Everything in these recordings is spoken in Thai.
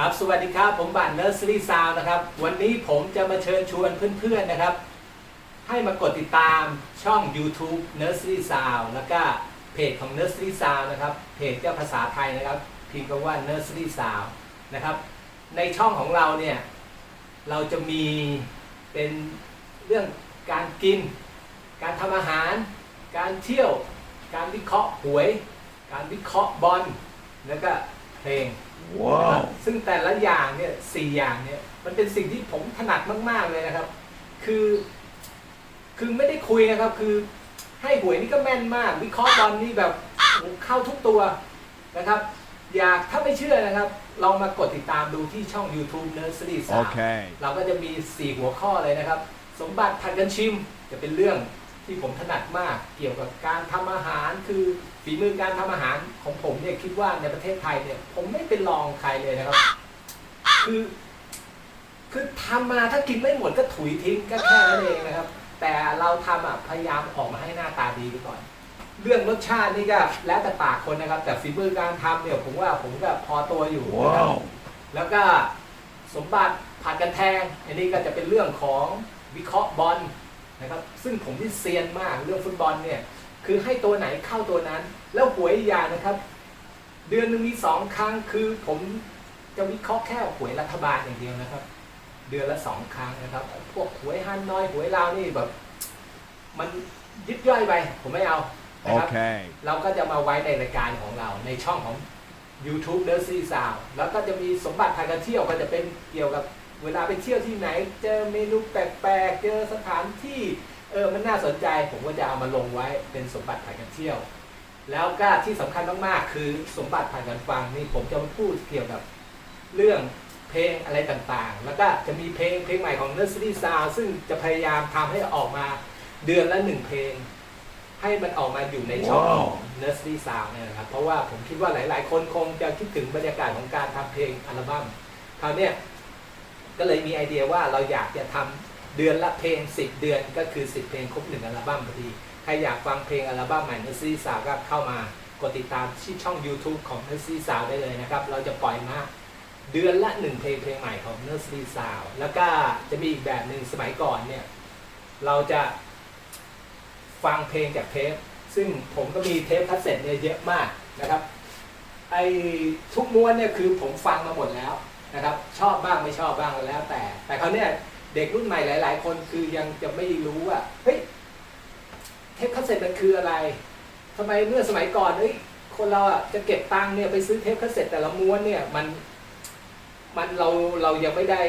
ครับสวัสดีครับ ผมบัตเนอร์สรีซาวนะครับ วันนี้ผมจะมาเชิญชวนเพื่อนๆนะครับ ให้มากดติดตามช่อง YouTube Nursery Sound แล้วก็เพจของ Nursery Sound นะครับ เพจก็ภาษาไทยนะครับ พิมพ์คำว่า Nursery Sound นะครับ ในช่องของเราเนี่ย เราจะมีเป็นเรื่องการกิน การทำอาหาร การเที่ยว การวิเคราะห์หวย การวิเคราะห์บอลแล้วก็ เพลงนะครับซึ่งแต่ละอย่างเนี่ยสี่อย่างเนี่ยมันเป็นสิ่งที่ผมถนัดมาก ๆเลยนะครับ คือ คือไม่ได้คุยนะครับ คือให้หวยนี่ก็แม่นมาก วิเคราะห์บอลนี่แบบโอ้โหเข้าทุกตัวนะครับ อยากถ้าไม่เชื่อนะครับ ลองมากดติดตามดูที่ช่อง YouTube Nursery สาม Okay. เราก็จะมี 4 หัวข้อเลยนะครับ สมบัติผัดกันชิมจะเป็นเรื่อง ที่ผมถนัดมากเกี่ยวกับการทำอาหารคือฝีมือการทำอาหารของผมเนี่ยคิดว่าในประเทศไทยเนี่ย ผมไม่เป็นรองใครเลยนะครับ คือ คือทำมาถ้ากินไม่หมดก็ถุยทิ้งก็แค่นั้นเองนะครับ แต่เราทำอะพยายามออกมาให้หน้าตาดีไปก่อน เรื่องรสชาตินี่ก็แล้วแต่ปากคนนะครับ แต่ฝีมือการทำเนี่ยผมว่าผมก็พอตัวอยู่นะครับ Wow. แล้วก็สมบัติผัดกันแทงอันนี้ก็จะเป็นเรื่องของวิเคราะห์บอล นะครับซึ่งผมที่เซียนมากเรื่องฟุตบอลเนี่ยคือให้ตัวไหนเข้าตัวนั้น แล้วหวยอีกอย่างนะครับ เดือนหนึ่งมีสองครั้งคือผมจะวิเคราะห์แค่หวยรัฐบาลอย่างเดียวนะครับ เดือนละสองครั้งนะครับ พวกหวยฮันน้อยหวยลาวนี่แบบ มันยิบย่อยไป ผมไม่เอานะครับ Okay. เราก็จะมาไว้ในรายการของเราในช่องของ YouTube n u r s e r y Sound แล้วก็จะมีสมบัติพากันเที่ยวก็จะเป็นเกี่ยวกับ เวลาไปเที่ยวที่ไหน เจอเมนูแปลกๆ เจอสถานที่เออมันน่าสนใจ ผมก็จะเอามาลงไว้เป็นสมบัติพากันเที่ยว แล้วก็ที่สำคัญมากๆ คือสมบัติพากันฟังนี่ผมจะมาพูดเกี่ยวกับเรื่องเพลงอะไรต่างๆ แล้วก็จะมีเพลงเพลงใหม่ของ Nursery Sound ซึ่งจะพยายามทำให้ออกมาเดือนละหนึ่งเพลง ให้มันออกมาอยู่ในช่องของ Nursery Sound เนี่ยนะครับ เพราะว่าผมคิดว่าหลายๆ คนคงจะคิดถึงบรรยากาศของการทำเพลงอัลบั้มคราวเนี้ย ก็เลยมีไอเดียว่าเราอยากจะทำเดือนละเพลง 10 เดือนก็คือ 10 เพลงครบหนึ่งอัลบั้มพอดี ใครอยากฟังเพลงอัลบั้มใหม่ Nursery Sound ก็เข้ามากดติดตามที่ช่อง YouTube ของ Nursery Sound ได้เลยนะครับ เราจะปล่อยมาเดือนละหนึ่งเพลงเพลงใหม่ของ Nursery Sound แล้วก็จะมีอีกแบบหนึ่งสมัยก่อนเนี่ยเราจะฟังเพลงจากเทป ซึ่งผมก็มีเทปคัสเซ็ตเนี่ยเยอะมากนะครับไอ้ทุกม้วนเนี่ยคือผมฟังมาหมดแล้ว นะครับชอบบ้างไม่ชอบบ้างแล้วแต่ แต่คราวเนี้ยเด็กรุ่นใหม่หลาย ๆ คนคือยังจะไม่รู้ว่าเฮ้ยเทปคัสเซ็ตมันคืออะไรทำไมเมื่อสมัยก่อนเฮ้ยคนเราอะจะเก็บตังค์เนี่ยไปซื้อเทปคัสเซ็ตแต่ละม้วนเนี่ยมันมันเราเรายังไม่ได้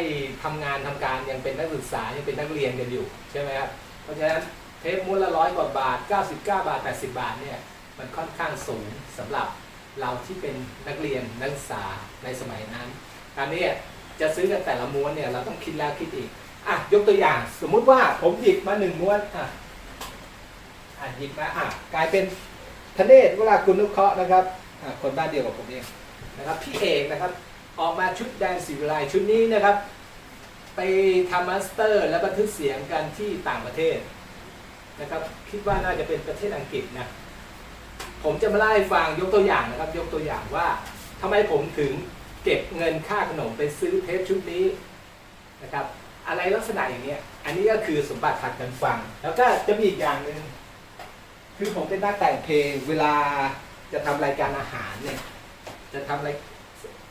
ทำงานทำการยังเป็นนักศึกษายังเป็นนักเรียนกันอยู่ใช่ไหมครับเพราะฉะนั้นเทปม้วนละร้อยกว่าบาท 99 บาท 80 บาทเนี่ยมันค่อนข้างสูงสำหรับเราที่เป็นนักเรียนนักศึกษาในสมัยนั้น อันนี้จะซื้อกันแต่ละม้วนเนี่ยเราต้องคิดแล้วคิดอีกอะยกตัวอย่างสมมุติว่าผมหยิบมาหนึ่งม้วนอะอะหยิบมาอะกลายเป็นทะเนศเวลาคุณนุเคราะห์นะครับอะคนบ้านเดียวกับผมเองนะครับพี่เอกนะครับออกมาชุดแดนสีวิไลชุดนี้นะครับ ไปทำมาสเตอร์ และบันทึกเสียงกันที่ต่างประเทศนะครับ คิดว่าน่าจะเป็นประเทศอังกฤษนะผมจะมาเล่าให้ฟังยกตัวอย่างนะครับ ยกตัวอย่างว่าทำไมผมถึง เก็บเงินค่าขนมไปซื้อเทปชุดนี้นะครับ อะไรลักษณะอย่างเนี้ยอันนี้ก็คือสมบัติผัดกันฟัง แล้วก็จะมีอีกอย่างหนึ่งคือผมเป็นนักแต่งเพลงเวลาจะทำรายการอาหารเนี่ยจะทำราย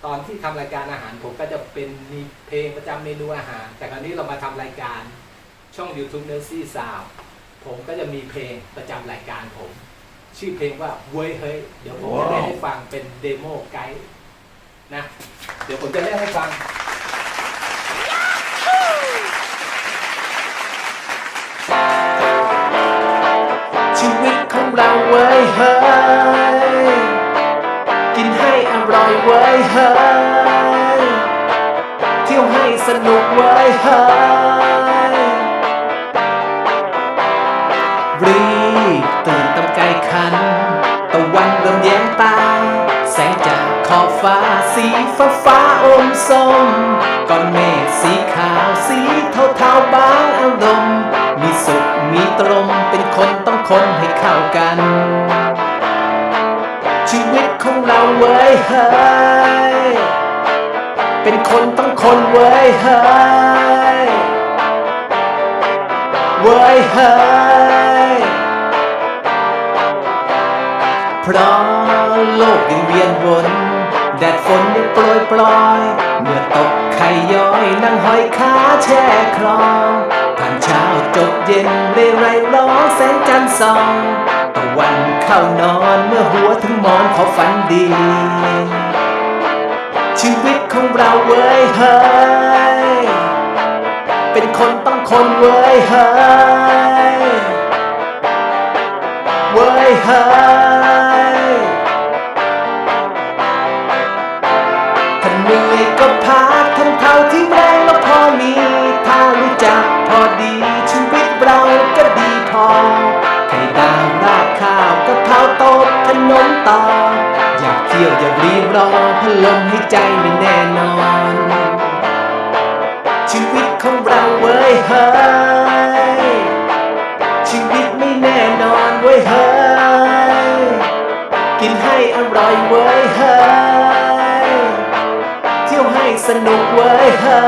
ตอนที่ทำรายการอาหารผมก็จะเป็นมีเพลงประจำเมนูอาหาร แต่คราวนี้เรามาทำรายการช่อง YouTube n u r s e r y Sound ผมก็จะมีเพลงประจำรายการผม ชื่อเพลงว่าเว้ยเฮ้ยเดี๋ยวผมจะว้าวเล่นให้ฟังเป็นเดโมไกด์ นะ เดี๋ยวผมจะเล่นให้ฟัง ชีวิตของเราเว้ยเฮ้ย กินให้อร่อยเว้ยเฮ้ย เที่ยวให้สนุกเว้ยเฮ้ยรีบ ส้มก้อนเมฆสีขาวสีเทาเทาๆบางอารมณ์มีสุขมีตรมเป็นคนต้องคนให้เข้ากัน ชีวิตของเราเว้ยเฮ้ยเป็นคนต้องคนเว้ยเฮ้ยเว้ยเฮ้ยเพราะโลกยังเวียนวน แดดฝนยังโปรยปลอย เมื่อตกไข่ย้อยนั่งห้อยขาแช่คลองผ่านเช้าจบเย็นเรไรร้องแสงจันทร์ส่องตะวันเข้านอนเมื่อหัวถึงหมอนขอฝันดี ชีวิตของเราเว้ยเฮ้ยเป็นคนต้องคนเว้ยเฮ้ยเว้ยเฮ้ย ต่อ อยากเที่ยวอย่ารีบรอพัดลมให้ใจไม่แน่นอน ชีวิตของเราเว้ยเฮ้ย ชีวิตไม่แน่นอนเว้ยเฮ้ย กินให้อร่อยเว้ยเฮ้ย เที่ยวให้สนุกเว้ยเฮ้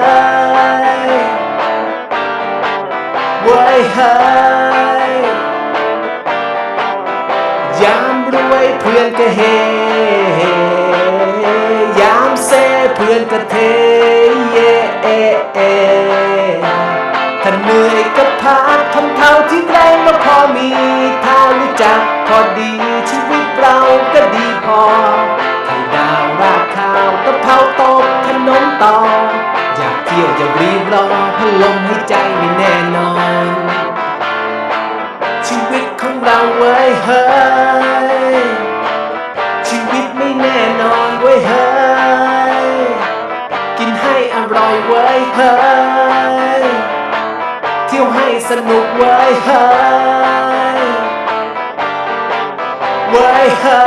ย เว้ยเฮ้ย ยาม รวยเพื่อนก็เฮ ยามเซเพื่อนก็เทเยเอเอถ้าเหนื่อยก็พักทำเท่าที่แรงก็พอมีถ้ารู้จักพอดีชีวิตเราก็ดีพอไข่ดาวราข้าวกะเพราตบขนมต่อ อยากเที่ยวอย่ารีบรอพัดลมให้ใจไม่แน่นอน ชีวิตของเราเว้ยเฮ้ สนุกเว้ยเฮ้ยเว้ยเฮ้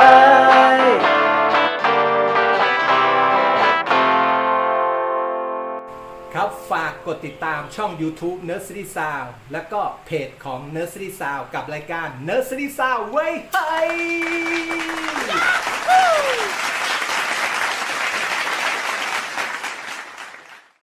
ยครับฝากกดติดตามช่อง YouTube Nursery Sound แล้วก็เพจของ Nursery Sound กับรายการ Nursery Sound เว้ยไฮ